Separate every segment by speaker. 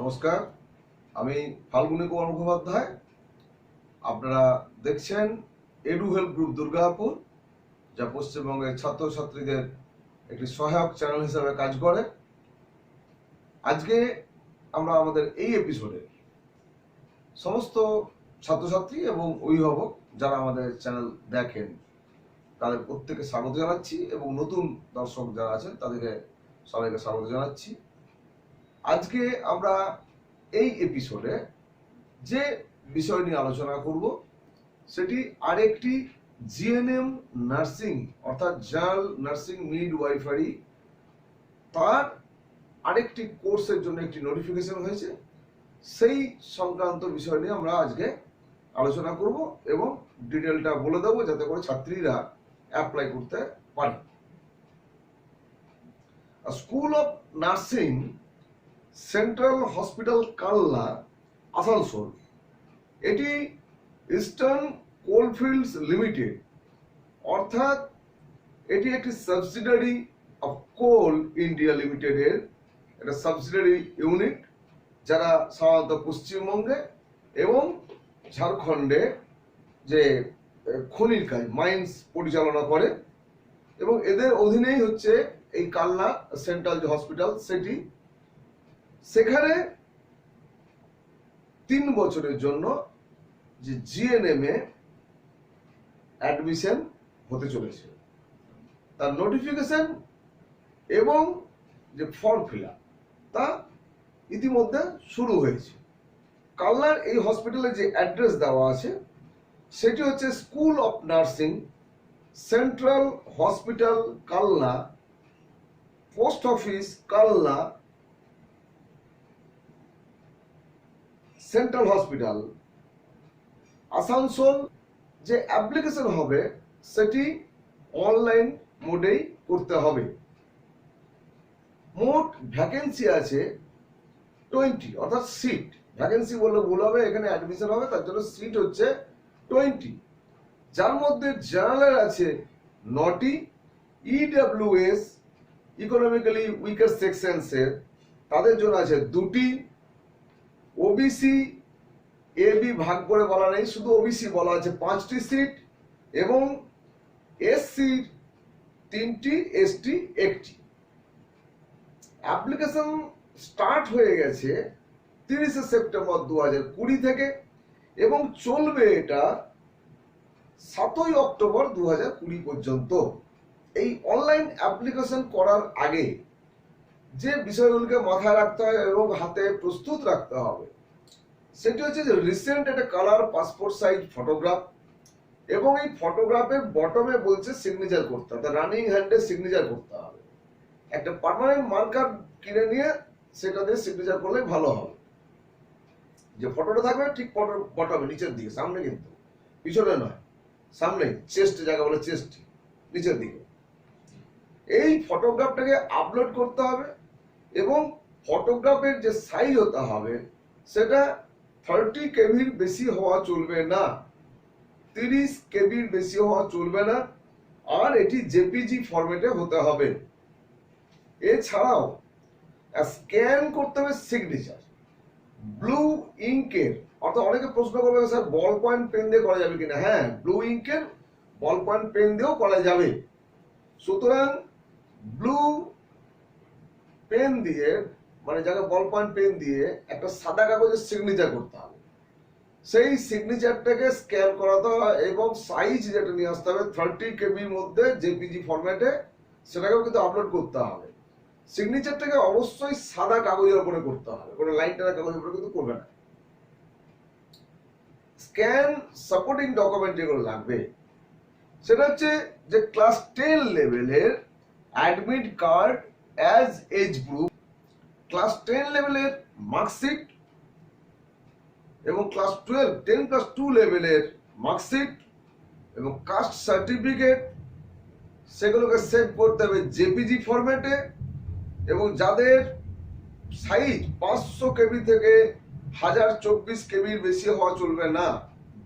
Speaker 1: নমস্কার। আমি ফাল্গুনী কুমার মুখোপাধ্যায়। আপনারা দেখছেন এডু হেল্প গ্রুপ দুর্গাপুর, যা পশ্চিমবঙ্গের ছাত্রছাত্রীদের একটি সহায়ক চ্যানেল হিসেবে কাজ করে। আজকে আমরা আমাদের এই এপিসোডে সমস্ত ছাত্রছাত্রী এবং অভিভাবক যারা আমাদের চ্যানেল দেখেন, তাদের প্রত্যেকে স্বাগত জানাচ্ছি এবং নতুন দর্শক যারা আছেন, তাদেরকে সবাইকে স্বাগত জানাচ্ছি। আজকে আমরা এই এপিসোডে যে বিষয় নিয়ে আলোচনা করব, সেটি আরেকটি জিএনএম নার্সিং অর্থাৎ জার্নাল নার্সিং মিড ওয়াইফারি তার আরেকটি কোর্সের জন্য একটি নোটিফিকেশন হয়েছে। সেই সংক্রান্ত বিষয় নিয়ে আমরা আজকে আলোচনা করব এবং ডিটেলটা বলে দেবো যাতে করে ছাত্রীরা অ্যাপ্লাই করতে পারে। School of nursing central hospital Kalla Asansol. এটি ইস্টার্ন কোলফিল্ডস লিমিটেড। অর্থাৎ এটি একটি সাবসিডারি অফ কোল ইন্ডিয়া লিমিটেডের একটা সাবসিডারি ইউনিট, যারা সাধারণত পশ্চিমবঙ্গে এবং ঝাড়খণ্ডে যে খনির কাজ, মাইন্স পরিচালনা করে। এবং এদের অধীনেই হচ্ছে এই কাল্লা সেন্ট্রাল যে হসপিটাল, সেটি সেখানে তিন বছরের জন্য যে জিএনএম এ অ্যাডমিশন হতে চলেছে। তার নোটিফিকেশন এবং যে ফর্ম ফিল তা ইতিমধ্যে শুরু হয়েছে। কালনার এই হসপিটালে যে অ্যাড্রেস দেওয়া আছে, সেটি হচ্ছে school of nursing central hospital Kalna post office Kalla central hospital, Asansol যে অ্যাপ্লিকেশন হবে, সেটি অনলাইন মোডেই করতে হবে। মোট ভ্যাকেন্সি আছে টোয়েন্টি, অর্থাৎ সিট। ভ্যাকেন্সি বললে ভুল হবে, এখানে অ্যাডমিশন হবে, তার জন্য সিট হচ্ছে টোয়েন্টি। যার মধ্যে জার্নালের আছে নটি ইডাব্লিউএস ইকোনমিক্যালি উইকার সেকশনসের তাদের জন্য আছে দুটি ওবিসি এ বি ভাগ করে বলা নেই, শুধু ওবিসি বলা আছে পাঁচটি সিট এবং এসসি তিনটি এসটি একটি। অ্যাপ্লিকেশন স্টার্ট হয়ে গেছে তিরিশে সেপ্টেম্বর দু হাজার কুড়ি থেকে এবং চলবে এটা সাতই অক্টোবর দু হাজার কুড়ি পর্যন্ত। এই অনলাইন অ্যাপ্লিকেশন করার আগে যে বিষয়গুলোকে মাথায় রাখতে হয় এবং হাতে প্রস্তুত রাখতে হবে, সেটি হচ্ছে যে রিসেন্ট একটা কালার পাসপোর্ট সাইজ ফটোগ্রাফ এবং এই ফটোগ্রাফের বটমে বলছে সিগনেচার করতে হবে রানিং হ্যান্ডে সিগনেচার করতে হবে। একটা পার্মানেন্ট মার্কার কিনে নিয়ে সেটা দিয়ে সিগনেচার করলে ভালো হবে। যে ফটোটা থাকবে ঠিক ফটো বটমে নিচের দিকে, সামনে কিন্তু, পিছনে নয়, সামনে চেস্ট জায়গা বলে চেস্ট নিচের দিকে। এই ফটোগ্রাফটাকে আপলোড করতে হবে এবং ফটোগ্রাফের যে সাইজ হতে হবে, সেটা থার্টি কেবির বেশি হওয়া চলবে না। তিরিশ কেবির বেশি হওয়া চলবে না। আর এটি জেপিজি ফরম্যাটে হতে হবে। এছাড়াও স্ক্যান করতে হবে সিগনেচার ব্লু ইঙ্কের অর্থাৎ অনেকে প্রশ্ন করবে, স্যার বল পয়েন্ট পেন দিয়ে করা যাবে কিনা? হ্যাঁ ব্লু ইঙ্কের বল পয়েন্ট পেন দিয়েও করা যাবে। সুতরাং ব্লু পেন দিয়ে মানে যাকে বল পয়েন্ট পেন দিয়ে, একটা সাদা কাগজে সিগনেচার করতে হবে। সেই সিগনেচারটাকে স্ক্যান করাতে হয় এবং সাইজ যেটা নিয়ে আসতে হবে থার্টি কেবির মধ্যে জেপিজি ফরম্যাটে সেটাকেও কিন্তু আপলোড করতে হবে। সিগনেচারটাকে অবশ্যই সাদা কাগজের উপরে করতে হবে, কোনো লাইন টানা কাগজের উপরে কিন্তু করবে না। স্ক্যান সাপোর্টিং ডকুমেন্ট যেগুলো লাগবে, সেটা হচ্ছে যে ক্লাস টেন লেভেলের admit card as age group class ten লেভেলের মার্কশিট এবং class twelve ten plus two লেভেলের মার্কশিট এবং কাস্ট সার্টিফিকেট সেগুলোকে সেভ করতে হবে জেপিজি ফরম্যাটে এবং যাদের সাইজ পাঁচশো কেবি থেকে হাজার চব্বিশ কেবির বেশি হওয়া চলবে না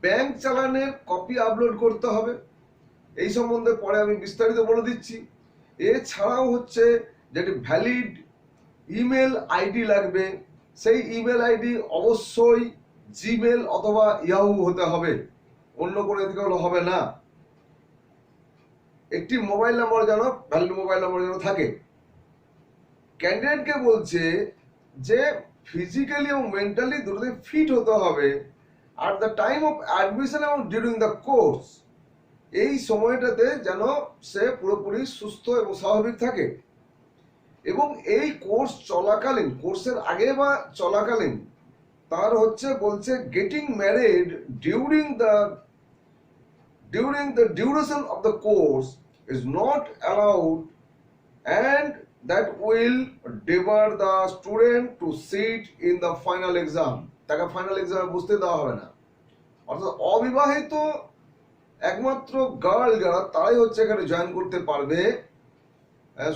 Speaker 1: ব্যাংক চালানের কপি আপলোড করতে হবে। এই সম্বন্ধে পরে আমি বিস্তারিত বলে দিচ্ছি। এছাড়াও হচ্ছে যেটি ভ্যালিড ইমেল আইডি লাগবে, সেই ইমেল আইডি অবশ্যই জিমেল অথবা ইয়াহু হতে হবে। অন্য কোনো দিকে হলে হবে না। একটি মোবাইল নম্বর যেন ভ্যালিড মোবাইল নম্বর যেন থাকে। ক্যান্ডিডেটকে বলছে যে ফিজিক্যালি এবং মেন্টালি দুটোতে ফিট হতে হবে আর দ্য টাইম অফ অ্যাডমিশন এবং ডিউরিং দ্য কোর্স এই সময়টাতে যেন সে পুরোপুরি সুস্থ এবং স্বাভাবিক থাকে। এবং এই কোর্স চলাকালীন, কোর্সের আগে বা চলাকালীন, তার হচ্ছে বলছে getting married during the during the duration of the course is not allowed and that will debar the student to sit in the final exam তাকে ফাইনাল এক্সামে বুঝতে দেওয়া হবে না। অর্থাৎ অবিবাহিত একমাত্র গার্ল যারা, তারাই হচ্ছে এখানে জয়েন করতে পারবে।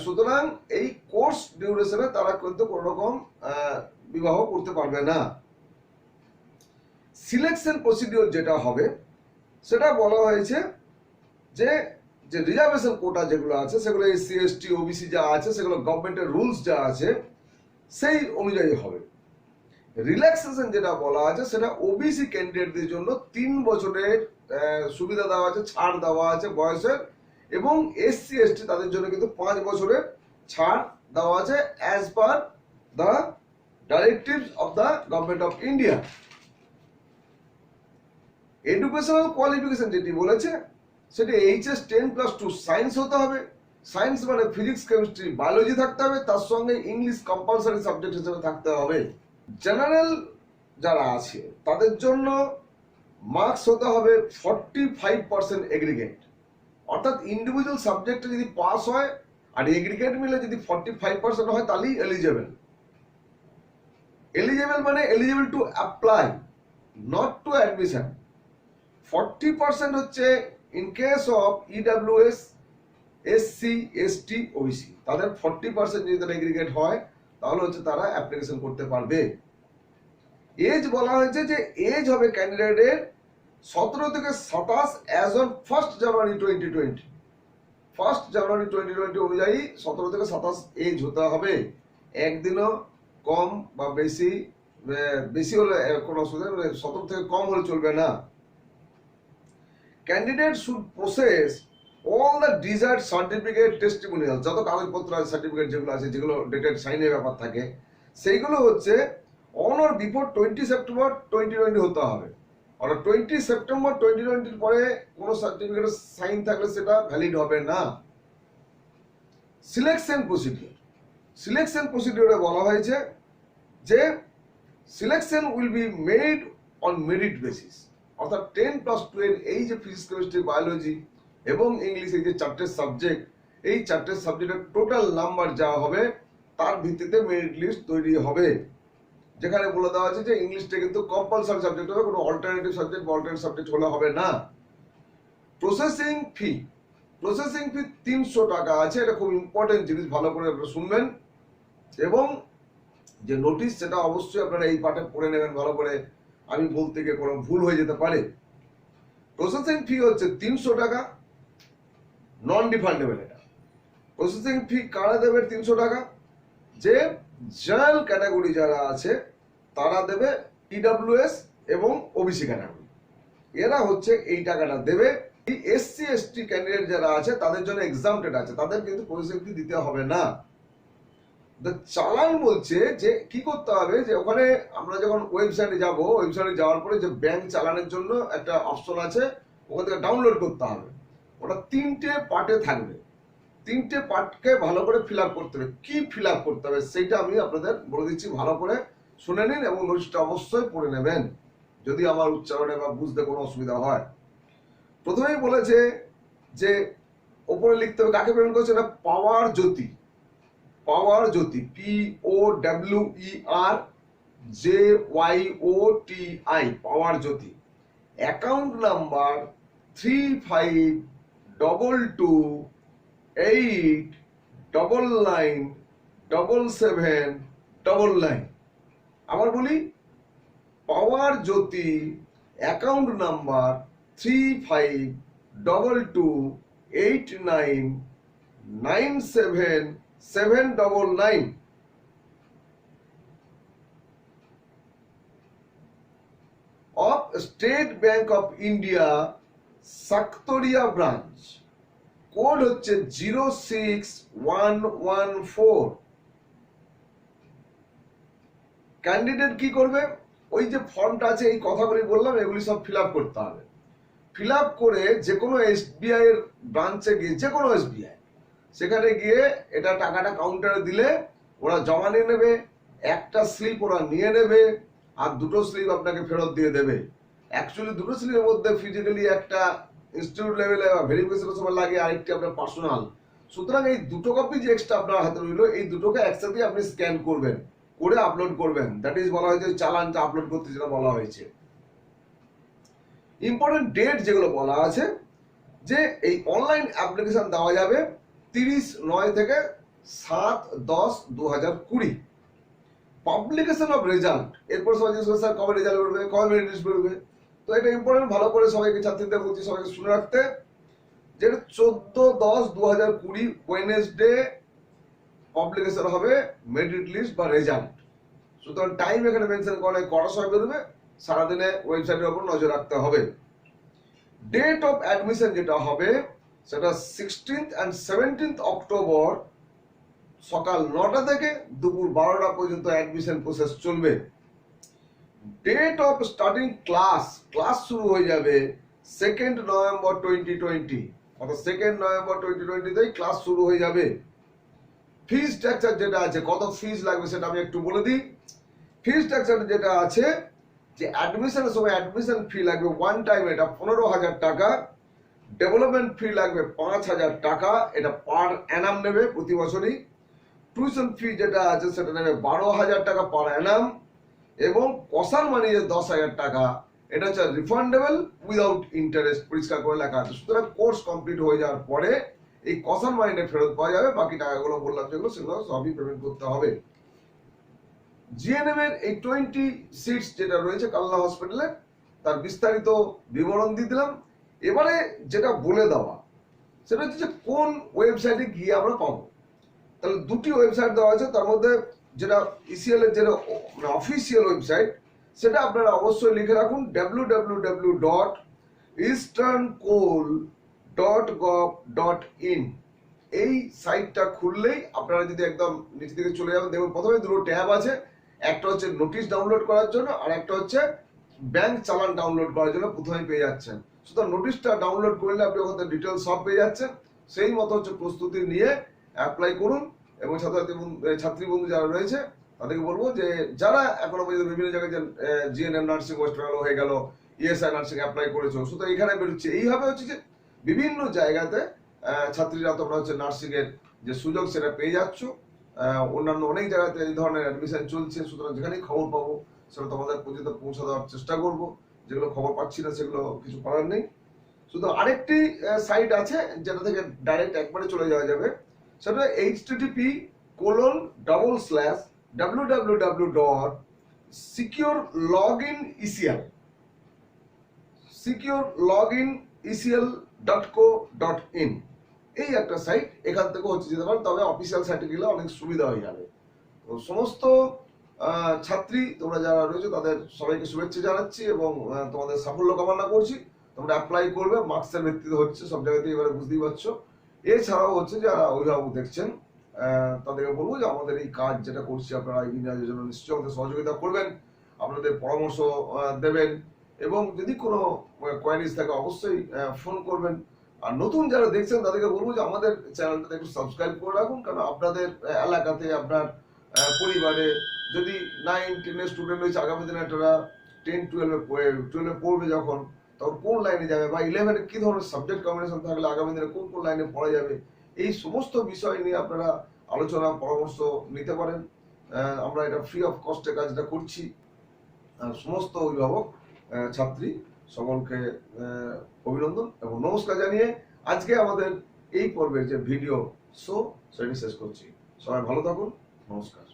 Speaker 1: সুতরাং এই কোর্স ডিউরেশনে তারা কিন্তু কোনো রকম বিবাহ করতে পারবে না। সিলেকশন প্রসিডিওর যেটা হবে, সেটা বলা হয়েছে যে যে রিজার্ভেশন কোটা যেগুলো আছে, সেগুলো এসসি এসটি ওবিসি যা আছে, সেগুলো গভর্নমেন্টের রুলস যা আছে, সেই অনুযায়ী হবে। রিল্যাক্সেশন যেটা বলা আছে, সেটা ওবিসি ক্যান্ডিডেটদের জন্য তিন বছরের সুবিধা দেওয়া আছে, ছাড় দেওয়া আছে বয়সের এবং এসসি এসটি তাদের জন্য কিন্তু পাঁচ বছরের ছাড় দেওয়া আছে as per the directives of the government of India educational qualification যেটি বলেছে, সেটি HS ten plus two science হতে হবে। সায়েন্স মানে ফিজিক্স কেমিস্ট্রি বায়োলজি থাকতে হবে, তার সঙ্গে ইংলিশ কম্পালসারি সাবজেক্ট হিসেবে থাকতে হবে। জেনারেল যারা আছে, তাদের জন্য মার্কস হতে হবে ফর্টি ফাইভ পার্সেন্ট এগ্রিগেট অর্থাৎ ইন্ডিভিজুয়াল সাবজেক্টে যদি পাস হয়, আর এগ্রিগেট মিলে যদি ফর্টি ফাইভ পার্সেন্ট হয়, তাহলেই এলিজেবল এলিজেবল মানে eligible to apply not to admission forty percent হচ্ছে in case of EWS SC ST OBC তাদের ফর্টি পার্সেন্ট যদি তারা এগ্রিগেট হয়, তাহলে হচ্ছে তারা অ্যাপ্লিকেশন করতে পারবে। এজ বলা হয়েছে যে এজ হবে ক্যান্ডিডেটের সতেরো থেকে সাতাশ as on first January twenty twenty first January twenty twenty অনুযায়ী সতেরো থেকে সাতাশ এজ হতে হবে। একদিনও কম বা বেশি বেশি হলে কোনো অসুবিধা মানে সতেরো থেকে কম হলে চলবে না। Candidate should process all the desired certificate testimonial যত কাগজপত্র আছে সার্টিফিকেট যেগুলো আছে, যেগুলো ডেটেড সাইনের ব্যাপার থাকে, সেইগুলো হচ্ছে on or before twenty September twenty twenty হতে হবে। অর্থাৎ টোয়েন্টি সেপ্টেম্বর টোয়েন্টি টোয়েন্টির পরে কোনো সার্টিফিকেটের সাইন থাকলে সেটা ভ্যালিড হবে না সিলেকশন প্রসিডিওর সিলেকশন প্রসিডিওরে বলা হয়েছে যে selection will be made on merit basis অর্থাৎ টেন প্লাস টু এই যে ফিজিক্স কেমিস্ট্রি বায়োলজি এবং ইংলিশ এই যে চারটে সাবজেক্ট এই চারটে সাবজেক্টের টোটাল নাম্বার যা হবে তার ভিত্তিতে মেরিট লিস্ট তৈরি হবে যেখানে বলে দেওয়া আছে যে ইংলিশটা কিন্তু কম্পালসারি সাবজেক্ট হবে, কোনো অল্টারনেটিভ সাবজেক্ট বা অল্টারনেটিভ সাবজেক্ট হলে হবে না। প্রসেসিং ফি প্রসেসিং ফি তিনশো টাকা আছে, এটা খুব ইম্পর্টেন্ট জিনিস, ভালো করে আপনারা শুনবেন। এবং যে নোটিশ সেটা অবশ্যই আপনারা এই পাঠে পড়ে নেবেন, ভালো করে। আমি বলতে গিয়ে কোনো ভুল হয়ে যেতে পারে। প্রসেসিং ফি হচ্ছে তিনশো টাকা নন রিফান্ডেবল এটা। প্রসেসিং ফি কারা দেবে তিনশো টাকা? যে জেনারেল ক্যাটাগরি যারা আছে, তারা দেবে ইডাব্লিউএস এবং ওবিসি ক্যাটাগরি এরা হচ্ছে এই টাকাটা দেবে। এসসি এসটি ক্যান্ডিডেট যারা আছে, তাদের জন্য এক্সামটেড আছে। তাদের কিন্তু প্রসেসিং দিতে হবে না। The চালান বলছে যে, কি করতে হবে যে, ওখানে আমরা যখন ওয়েবসাইটে যাব ওয়েবসাইটে যাওয়ার পরে যে ব্যাংক চালানের জন্য একটা অপশন আছে, ওখান থেকে ডাউনলোড করতে হবে। ওটা তিনটে পার্টে থাকবে। তিনটে পার্টকে ভালো করে ফিল করতে হবে। কি ফিল করতে হবে সেইটা আমি আপনাদের বলে দিচ্ছি, ভালো করে শুনে নিন এবং নোটিশটা অবশ্যই পড়ে নেবেন। যদি আমার উচ্চারণে বা বুঝতে কোনো অসুবিধা হয়। প্রথমেই বলেছে যে, ওপরে লিখতে হবে, কাকে পেমেন্ট করছে? এটা power Jyoti. Power Jyoti P O W E R J Y O T I power Jyoti. Account number three five double two eight double nine double seven double nine আবার বলি power Jyoti account number three five double two eight nine nine seven seven double nine of State Bank of India Sanctoria branch code হচ্ছে zero six one one four. Candidate কি করবে? ওই যে ফর্মটা আছে, এই কথাগুলি বললাম, এগুলি সব ফিল করতে হবে। ফিল করে যে কোনো এসবিআই এর ব্রাঞ্চে গিয়ে যে কোনো এসবিআই সেখানে গিয়ে এটা টাকাটা কাউন্টারে দিলে ওরা জমা নিয়ে নেবে, একটা স্লিপ ওরা নিয়ে নেবে, আর দুটো স্লিপ আপনাকে ফেরত দিয়ে দেবে। অ্যাকচুয়ালি দুটো স্লিপের মধ্যে ফিজিক্যালি একটা ইনস্টিটিউট লেভেলে বা ভেরিফিকেশনের সময় লাগে আরেকটি আপনার পার্সোনাল সুতরাং এই দুটো কপি যে এক্সট্রা আপনার হাতে রইল, এই দুটোকে একসাথে আপনি স্ক্যান করবেন, করে আপলোড করবেন। দ্যাট ইজ বলা হয়েছে চালানটা আপলোড করতে যেটা বলা হয়েছে। ইম্পর্টেন্ট ডেট যেগুলো বলা আছে, যে এই অনলাইন অ্যাপ্লিকেশন দেওয়া যাবে তিরিশ নয় থেকে সাত দশ দু হাজার কুড়ি। পাবলিকেশন অফ রেজাল্ট এরপর সবাই স্যার, কবে রেজাল্ট বেরোবে কবে মেরিট লিস্ট বেরোবে? তো এটা ইম্পর্টেন্ট ভালো করে সবাইকে, ছাত্রীদের বলছি সবাইকে শুনে রাখতে। যেটা চোদ্দ দশ দু হাজার কুড়ি ওয়েনেসডে পাবলিকেশন হবে মেরিট লিস্ট বা রেজাল্ট সুতরাং টাইম এখানে মেনশন করে কটার সময় বেরোবে, সারাদিনে ওয়েবসাইটের উপর নজর রাখতে হবে। ডেট অফ অ্যাডমিশন যেটা হবে, সেটা সিক্সটিন্থ অ্যান্ড সেভেন্টিন্থ অক্টোবর সকাল নটা থেকে দুপুর বারোটা পর্যন্ত অ্যাডমিশন প্রসেস চলবে। Date of starting class class শুরু হয়ে যাবে সেকেন্ড নভেম্বর টোয়েন্টি টোয়েন্টি অর্থাৎ সেকেন্ড নভেম্বর টোয়েন্টি টোয়েন্টিতেই ক্লাস শুরু হয়ে যাবে। ফিজ স্ট্রাকচার যেটা আছে, কত ফিজ লাগবে সেটা আমি একটু বলে দিই। ফিজ স্ট্রাকচার যেটা আছে, যে অ্যাডমিশনের সময় অ্যাডমিশন ফি লাগবে ওয়ান টাইম এটা পনেরো হাজার টাকা। ডেভেলপমেন্ট ফি লাগবে পাঁচ হাজার টাকা, এটা পার অ্যানাম নেবে প্রতি বছরই। টিউশন ফি যেটা আছে সেটা নেবে বারো হাজার টাকা পার অ্যানাম এবং কসার মানি যে দশ হাজার টাকা, এটা হচ্ছে রিফান্ডেবল উইদাউট ইন্টারেস্ট পরিষ্কার করে লেখা আছে। সুতরাং কোর্স কমপ্লিট হয়ে যাওয়ার পরে এই কসার মানিটা ফেরত পাওয়া যাবে, বাকি টাকাগুলো বললাম যেগুলো, সেগুলো সবই পেমেন্ট করতে হবে। জিএনএম এর এই টোয়েন্টি সিটস যেটা রয়েছে কালনা হসপিটালে তার বিস্তারিত বিবরণ দিয়ে দিলাম। এবারে যেটা বলে দেওয়া, সেটা হচ্ছে যে কোন ওয়েবসাইটে গিয়ে আমরা পাবো। তাহলে দুটি ওয়েবসাইট দেওয়া আছে তার মধ্যে যেটা ইসিএল এর যেটা অফিসিয়াল ওয়েবসাইট সেটা আপনারা অবশ্যই লিখে রাখুন W W W dot eastern coal dot gov dot in এই সাইটটা খুললেই আপনারা যদি একদম নিচে দিকে চলে যাবেন, দেখুন প্রথমে দুটো ট্যাব আছে, একটা হচ্ছে নোটিশ ডাউনলোড করার জন্য, আর একটা হচ্ছে ব্যাংক চালান ডাউনলোড করার জন্য প্রথমেই পেয়ে যাচ্ছেন। সুতরাং নোটিশটা ডাউনলোড করলে আপনি ওখানে ডিটেলস সব পেয়ে যাচ্ছেন। সেই মতো হচ্ছে প্রস্তুতি নিয়ে অ্যাপ্লাই করুন। এবং ছাত্রছাত্রী ছাত্রী বন্ধু যারা রয়েছে, তাদেরকে বলব যে যারা এখনও পর্যন্ত বিভিন্ন জায়গায় যে জিএনএম নার্সিং ওয়েস্ট বেঙ্গল হয়ে গেল ইএসআই নার্সিং অ্যাপ্লাই করেছ সুতরাং এখানে বেরোচ্ছে। এইভাবে হচ্ছে যে বিভিন্ন জায়গাতে ছাত্রীরা তোমরা হচ্ছে নার্সিং এর যে সুযোগ সেটা পেয়ে যাচ্ছ। অন্যান্য অনেক জায়গাতে এই ধরনের অ্যাডমিশন চলছে, সুতরাং যেখানেই খবর পাবো, সেটা তোমাদের পর্যন্ত পৌঁছে দেওয়ার চেষ্টা করব। যেগুলো খবর পাচ্ছি না, সেগুলো কিছু করার নেই। শুধু আরেকটি সাইট আছে, যেটা থেকে ডাইরেক্ট একবারে চলে যাওয়া যাবে। সেটা H TTP colon double slash W W W dot secure log in ECL secure log in ECL dot co dot in এই একটা সাইট এখান থেকে হচ্ছে যেতে পারে, তবে অফিসিয়াল সাইটে গেলে অনেক সুবিধা হয়ে যাবে। তো সমস্ত ছাত্রী, তোমরা যারা রয়েছে, তাদের সবাইকে শুভেচ্ছা জানাচ্ছি এবং তোমাদের সাফল্য কামনা করছি। তোমরা অ্যাপ্লাই করবে মার্কসের ভিত্তিতে হচ্ছে, সব জায়গাতেই এবারে বুঝতেই পারছ। এছাড়াও হচ্ছে যারা অভিভাবক দেখছেন তাদেরকে বলব যে আমাদের এই কাজ যেটা করছি আপনারা ইংরাজির জন্য নিশ্চয়ই আমাদের সহযোগিতা করবেন, আপনাদের পরামর্শ দেবেন এবং যদি কোনো কোয়ারিজ থাকে অবশ্যই ফোন করবেন। আর নতুন যারা দেখছেন তাদেরকে বলব যে আমাদের চ্যানেলটাতে একটু সাবস্ক্রাইব করে রাখুন, কারণ আপনাদের এলাকাতে আপনার পরিবারে যদি নাইন টেনের স্টুডেন্ট রয়েছে, আগামী দিনে তারা টেন টুয়েলভে টুয়েলভে পড়বে যখন তখন কোন লাইনে যাবে বা ইলেভেনে কি ধরনের সাবজেক্ট কম্বিনেশন থাকলে আগামী দিনে কোন কোন লাইনে পড়া যাবে, এই সমস্ত বিষয় নিয়ে আপনারা আলোচনা, পরামর্শ নিতে পারেন। আমরা এটা ফ্রি অফ কস্টে কাজটা করছি। সমস্ত অভিভাবক ছাত্রী সকলকে অভিনন্দন এবং নমস্কার জানিয়ে আজকে আমাদের এই পর্বের যে ভিডিও শো সেটি শেষ করছি। সবাই ভালো থাকুন, নমস্কার।